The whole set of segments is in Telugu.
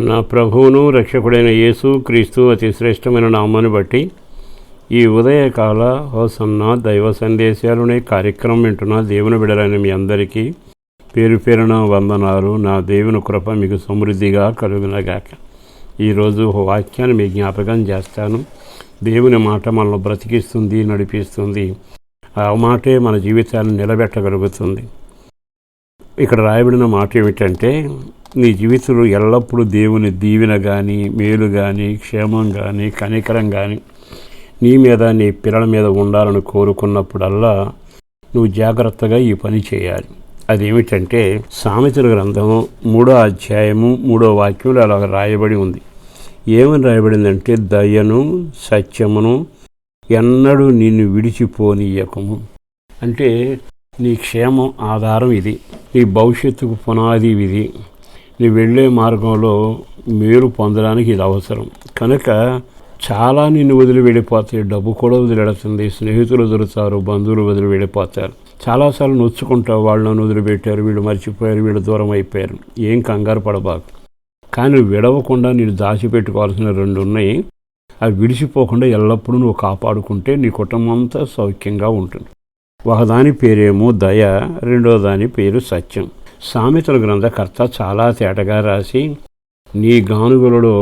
నా ప్రభువును రక్షకుడైన యేసు క్రీస్తు అతి శ్రేష్టమైన నామాన్ని బట్టి ఈ ఉదయకాల హోసన్న దైవ సందేశాలునే కార్యక్రమం వింటున్న దేవుని బిడలైన మీ అందరికీ పేరు పేరున వందనాలు. నా దేవుని కృప మీకు సమృద్ధిగా కలుగునగాక. ఈరోజు వాక్యాన్ని మీ జ్ఞాపకం చేస్తాను. దేవుని మాట మనల్ని బ్రతికిస్తుంది నడిపిస్తుంది. ఆ మాటే మన జీవితాన్ని నిలబెట్టగలుగుతుంది. ఇక్కడ రాయబడిన మాట ఏమిటంటే నీ జీవితంలో ఎల్లప్పుడూ దేవుని దీవెన కానీ మేలు కానీ క్షేమం కానీ కనికరం కానీ నీ మీద నీ పిల్లల మీద ఉండాలని కోరుకున్నప్పుడల్లా నువ్వు జాగ్రత్తగా ఈ పని చేయాలి. అదేమిటంటే సామెతల గ్రంథం మూడో అధ్యాయము మూడో వాక్యంలో అలా రాయబడి ఉంది. ఏమని రాయబడిందంటే దయను సత్యమును ఎన్నడూ నిన్ను విడిచిపోనీయకము. అంటే నీ క్షేమం ఆధారం ఇది. నీ భవిష్యత్తుకు పునాది ఇది. నీ వెళ్ళే మార్గంలో మేలు పొందడానికి ఇది అవసరం. కనుక చాలా నిన్ను వదిలి వెళ్ళిపోతాయి డబ్బు కూడా వదిలి వెళుతుంది స్నేహితులు వదులుతారు బంధువులు వదిలి వెళ్ళిపోతారు. చాలాసార్లు నొచ్చుకుంటావు వాళ్ళు నన్ను వదిలిపెట్టారు వీళ్ళు మర్చిపోయారు వీళ్ళు దూరం అయిపోయారు. ఏం కంగారు పడబాకు. కానీ విడవకుండా నేను దాచిపెట్టుకోవాల్సిన రెండు ఉన్నాయి. అవి విడిచిపోకుండా ఎల్లప్పుడూ నువ్వు కాపాడుకుంటే నీ కుటుంబం అంతా సౌఖ్యంగా ఉంటుంది. ఒకదాని పేరేమో దయ రెండో దాని పేరు సత్యం. సామెతల గ్రంథకర్త చాలా తేటగా రాసి నీ గానుగులలో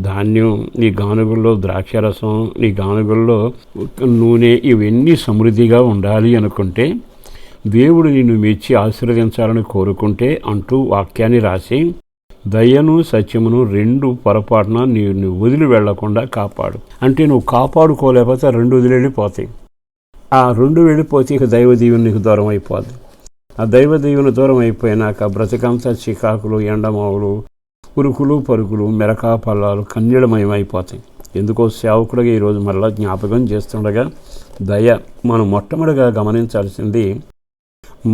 ధాన్యం నీ గానుగుల్లో ద్రాక్షరసం నీ గానుగుల్లో నూనె ఇవన్నీ సమృద్ధిగా ఉండాలి అనుకుంటే దేవుడు నిన్ను మెచ్చి ఆశీర్వదించాలని కోరుకుంటే అంటూ వాక్యాన్ని రాసి దయను సత్యమును రెండు పొరపాటున నీవు వదిలి వెళ్ళకుండా కాపాడు. అంటే నువ్వు కాపాడుకోలేకపోతే రెండు వదిలి వెళ్ళిపోతాయి. ఆ రెండు వెళ్ళిపోతే ఇక దైవ దీవుని నీకు దూరం అయిపోద్ది ఆ దైవ దీవెన దూరం అయిపోయినాక బ్రతికంతా చికాకులు ఎండమావులు ఉరుకులు పరుకులు మెరకా పల్లాలు కన్నీడమయమైపోతాయి ఎందుకో సేవకుడిగా ఈరోజు మరలా జ్ఞాపకం చేస్తుండగా దయ మనం మొట్టమొదటిగా గమనించాల్సింది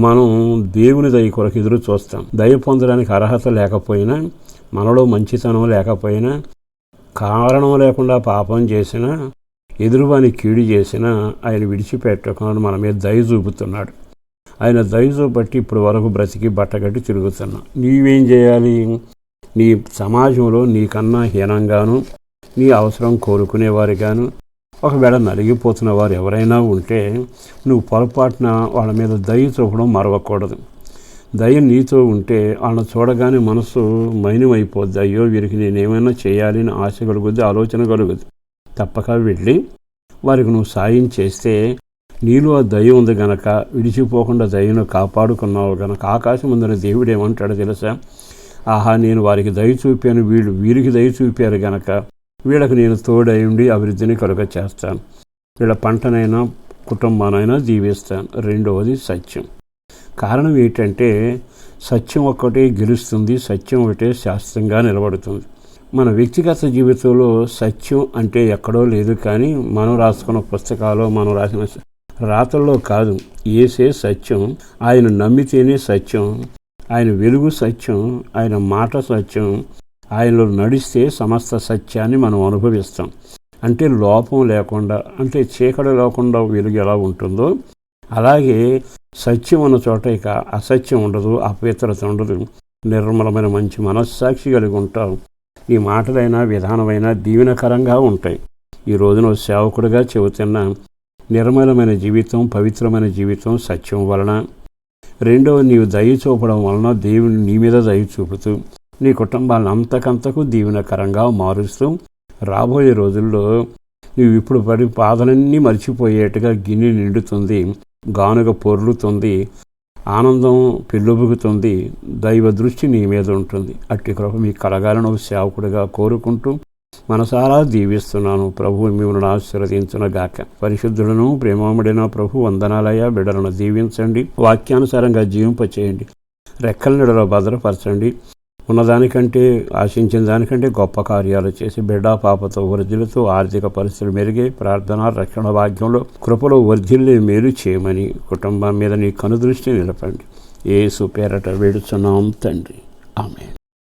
మనం దేవుని దయ కొరకు ఎదురు చూస్తాం. దయ పొందడానికి అర్హత లేకపోయినా మనలో మంచితనం లేకపోయినా కారణం లేకుండా పాపం చేసినా ఎదురువాని కీడు చేసినా ఆయన విడిచిపెట్టకుండా మన మీద దయ చూపుతున్నాడు. ఆయన దయతో బట్టి ఇప్పుడు వరకు బ్రతికి బట్టగట్టి తిరుగుతున్నా. నీవేం చేయాలి? నీ సమాజంలో నీకన్నా హీనంగాను నీ అవసరం కోరుకునేవారిగాను ఒకవేళ నలిగిపోతున్న వారు ఎవరైనా ఉంటే నువ్వు పొరపాటున వాళ్ళ మీద దయ చూపడం మరవకూడదు. దయ నీతో ఉంటే వాళ్ళని చూడగానే మనసు మైనమైపోద్ది. అయ్యో వీరికి నేనేమైనా చేయాలి అని ఆశ కలుగుద్ది ఆలోచన కలుగుద్ది. తప్పక వెళ్ళి వారికి నువ్వు సాయం చేస్తే నీలో ఆ దయ ఉంది గనక విడిచిపోకుండా దయను కాపాడుకున్నావు గనక ఆకాశం ముందర దేవుడు ఏమంటాడో తెలుసా? ఆహా నేను వారికి దయ చూపాను వీళ్ళు వీరికి దయ చూపారు గనక వీళ్ళకి నేను తోడై ఉండి అభివృద్ధిని కలుగ చేస్తాను. వీళ్ళ పంటనైనా కుటుంబానైనా జీవిస్తాను. రెండవది సత్యం. కారణం ఏంటంటే సత్యం ఒక్కటే గెలుస్తుంది సత్యం ఒకటే శాస్త్రంగా నిలబడుతుంది. మన వ్యక్తిగత జీవితంలో సత్యం అంటే ఎక్కడో లేదు కానీ మనం రాసుకున్న పుస్తకాలు మనం రాసిన రాతల్లో కాదు. ఏసే సత్యం ఆయన నమ్మితేనే సత్యం. ఆయన వెలుగు సత్యం ఆయన మాట సత్యం. ఆయనలో నడిస్తే సమస్త సత్యాన్ని మనం అనుభవిస్తాం. అంటే లోపం లేకుండా అంటే చీకటి లేకుండా వెలుగు ఎలా ఉంటుందో అలాగే సత్యం ఉన్న చోట ఇక అసత్యం ఉండదు అపవిత్రత ఉండదు. నిర్మలమైన మంచి మనస్సాక్షి కలిగి ఉంటాం. ఈ మాటలైనా విధానమైనా దీవెనకరంగా ఉంటాయి. ఈ రోజున సేవకుడిగా చెబుతున్న నిర్మలమైన జీవితం పవిత్రమైన జీవితం సత్యం వలన. రెండవ నీవు దయ చూపడం వలన దేవుని నీ మీద దయ చూపుతూ నీ కుటుంబాలను అంతకంతకు దీవెనకరంగా మారుస్తూ రాబోయే రోజుల్లో నువ్వు ఇప్పుడు పడి బాధలన్నీ మర్చిపోయేట్టుగా గిన్నె నిండుతుంది గానుగ పొర్లుతుంది ఆనందం పెళ్ళుబుగుతుంది దైవ దృష్టి నీ మీద ఉంటుంది. అట్టి కృప మీ కలగాలను సేవకుడిగా కోరుకుంటూ మనసారా దీవిస్తున్నాను ప్రభు మిమ్మల్ని ఆశీర్వదించునగాక. పరిశుద్ధులను ప్రేమముడిన ప్రభు వందనాలయ బిడలను దీవించండి. వాక్యానుసారంగా జీవింపచేయండి. రెక్కల నీడలో భద్రపరచండి. ఉన్నదానికంటే ఆశించిన దానికంటే గొప్ప కార్యాలు చేసి బిడ్డ పాపతో వృద్ధులతో ఆర్థిక పరిస్థితులు మెరుగే ప్రార్థన రక్షణ భాగ్యంలో కృపలో వర్ధిల్లే మేలు చేయమని కుటుంబం మీద నీ కనుదృష్టి నిలపండి. ఏసు పేరట వేడుచున్నాం తండ్రి. ఆమె